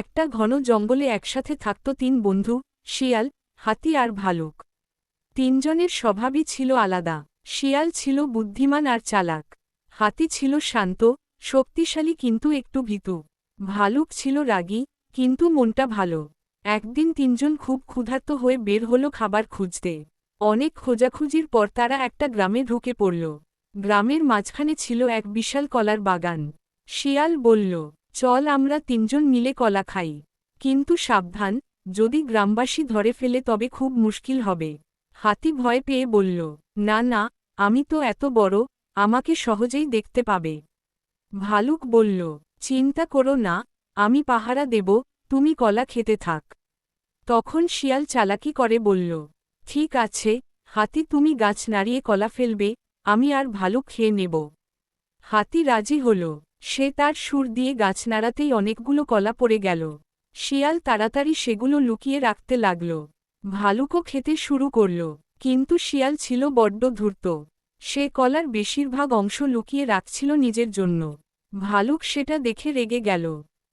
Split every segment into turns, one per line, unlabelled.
একটা ঘন জঙ্গলে একসাথে থাকত তিন বন্ধু, শিয়াল, হাতি আর ভালুক। তিনজনের স্বভাবই ছিল আলাদা। শিয়াল ছিল বুদ্ধিমান আর চালাক। হাতি ছিল শান্ত, শক্তিশালী কিন্তু একটু ভীতু। ভালুক ছিল রাগী, কিন্তু মনটা ভালো। একদিন তিনজন খুব ক্ষুধার্ত হয়ে বের হল খাবার খুঁজতে। অনেক খোঁজাখুঁজির পর তারা একটা গ্রামে ঢুকে পড়ল। গ্রামের মাঝখানে ছিল এক বিশাল কলার বাগান। শিয়াল বলল চল আমরা তিনজন মিলে কলা খাই। কিন্তু সাবধান, যদি গ্রামবাসী ধরে ফেলে তবে খুব মুশকিল হবে। হাতি ভয় পেয়ে বলল, না না, আমি তো এত বড়, আমাকে সহজেই দেখতে পাবে। ভালুক বলল, চিন্তা করো না, আমি পাহারা দেব, তুমি কলা খেতে থাক। তখন শিয়াল চালাকি করে বলল, ঠিক আছে, হাতি তুমি গাছ নাড়িয়ে কলা ফেলবে, আমি আর ভালুক খেয়ে নেব। হাতি রাজি হল। সে তার সুর দিয়ে গাছ নাড়াতেই অনেকগুলো কলা পড়ে গেল। শিয়াল তাড়াতাড়ি সেগুলো লুকিয়ে রাখতে লাগল। ভালুকও খেতে শুরু করল, কিন্তু শিয়াল ছিল বড্ড ধূর্ত। সে কলার বেশিরভাগ অংশ লুকিয়ে রাখছিল নিজের জন্য। ভালুক সেটা দেখে রেগে গেল।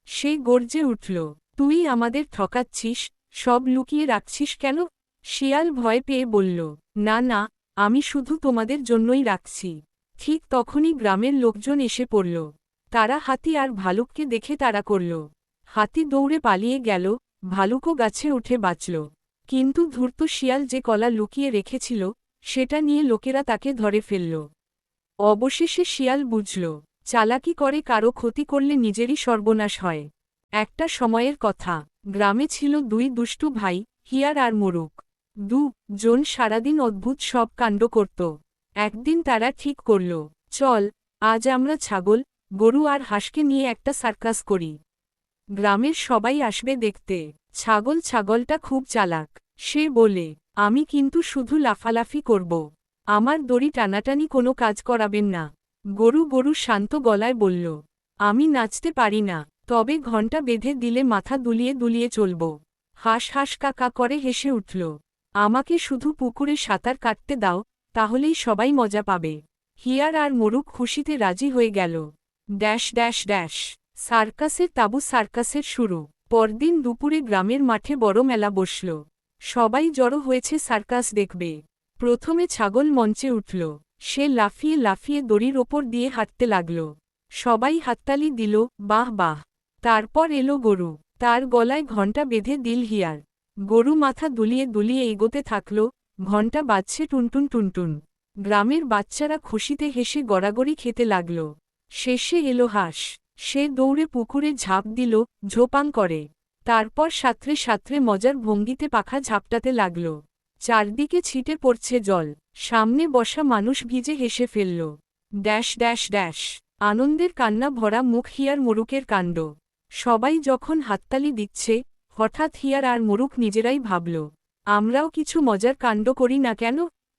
সে গর্জে উঠল, তুই আমাদের ঠকাচ্ছিস, সব লুকিয়ে রাখছিস কেন? শিয়াল ভয় পেয়ে বলল, না না, আমি শুধু তোমাদের জন্যই রাখছি। ঠিক তখনই গ্রামের লোকজন এসে পড়ল। তারা হাতি আর ভালুককে দেখে তারা করল। হাতি দৌড়ে পালিয়ে গেল, ভালুকও গাছে উঠে বাঁচল। কিন্তু ধূর্ত শিয়াল যে কলা লুকিয়ে রেখেছিল, সেটা নিয়ে লোকেরা তাকে ধরে ফেলল। অবশেষে শিয়াল বুঝল, চালাকি করে কারও ক্ষতি করলে নিজেরই সর্বনাশ হয়। একটা সময়ের কথা, গ্রামে ছিল দুই দুষ্টু ভাই, হিয়ার আর মোরুক দু, জন সারাদিন অদ্ভুত সব কাণ্ড করত। একদিন তারা ঠিক করল, চল, আজ আমরা ছাগল গরু আর হাঁসকে নিয়ে একটা সার্কাস করি। গ্রামের সবাই আসবে দেখতে। ছাগল ছাগলটা খুব চালাক। সে বলে, আমি কিন্তু শুধু লাফালাফি করব। আমার দড়ি টানাটানি কোনো কাজ করাবেন না। গরু গরু শান্ত গলায় বলল, আমি নাচতে পারি না, তবে ঘণ্টা বেঁধে দিলে মাথা দুলিয়ে দুলিয়ে চলব। হাঁস হাঁস কাকা করে হেসে উঠল, আমাকে শুধু পুকুরে সাঁতার কাটতে দাও, তাহলেই সবাই মজা পাবে। হিয়ার আর মোরুক খুশিতে রাজি হয়ে গেল। Dash dash dash. সার্কাসের তাবু সার্কাসের শুরু। পরদিন দুপুরে গ্রামের মাঠে বড় মেলা বসল। সবাই জড়ো হয়েছে সার্কাস দেখবে। প্রথমে ছাগল মঞ্চে উঠল। সে লাফিয়ে লাফিয়ে দড়ির ওপর দিয়ে হাঁটতে লাগল। সবাই হাততালি দিল, বাহ বাহ। তারপর এলো গরু। তার গলায় ঘণ্টা বেঁধে দিল হিয়ার। গরু মাথা দুলিয়ে দুলিয়ে এগোতে থাকল। ঘণ্টা বাজছে টুনটুন টুনটুন। গ্রামের বাচ্চারা খুশিতে হেসে গড়াগড়ি খেতে লাগল। শেষে এলো হাঁস। সে দৌড়ে পুকুরে ঝাঁপ দিল ঝোপাং করে। তারপর সাঁতরে সাঁতরে মজার ভঙ্গিতে পাখা ঝাপটাতে লাগল। চারদিকে ছিটে পড়ছে জল। সামনে বসা মানুষ ভিজে হেসে ফেলল। Dash dash dash. আনন্দের কান্না ভরা মুখ হিয়ার মোরুকের কাণ্ড। সবাই যখন হাততালি দিচ্ছে, হঠাৎ হিয়ার আর মোরুক নিজেরাই ভাবল, আমরাও কিছু মজার কাণ্ড করি না কেন?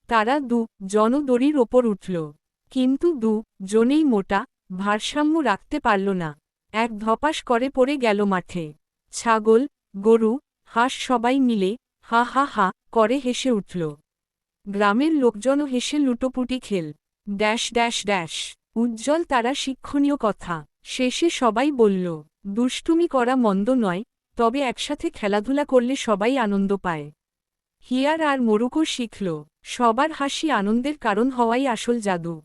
তারা দু জন দড়ির ওপর উঠল। কিন্তু দু, জনেই মোটা ভারসাম্য রাখতে পারল না। এক ধপাস করে পড়ে গেল মাঠে। ছাগল, গরু, হাঁস সবাই মিলে হা হা হা করে হেসে উঠল। গ্রামের লোকজনও হেসে লুটোপুটি খেল। Dash dash dash. উজ্জ্বল তারা শিক্ষণীয় কথা। শেষে সবাই বলল, দুষ্টুমি করা মন্দ নয়, তবে একসাথে খেলাধুলা করলে সবাই আনন্দ পায়। হিয়ার আর মরুকও শিখল। সবার হাসি আনন্দের কারণ হওয়াই আসল জাদু।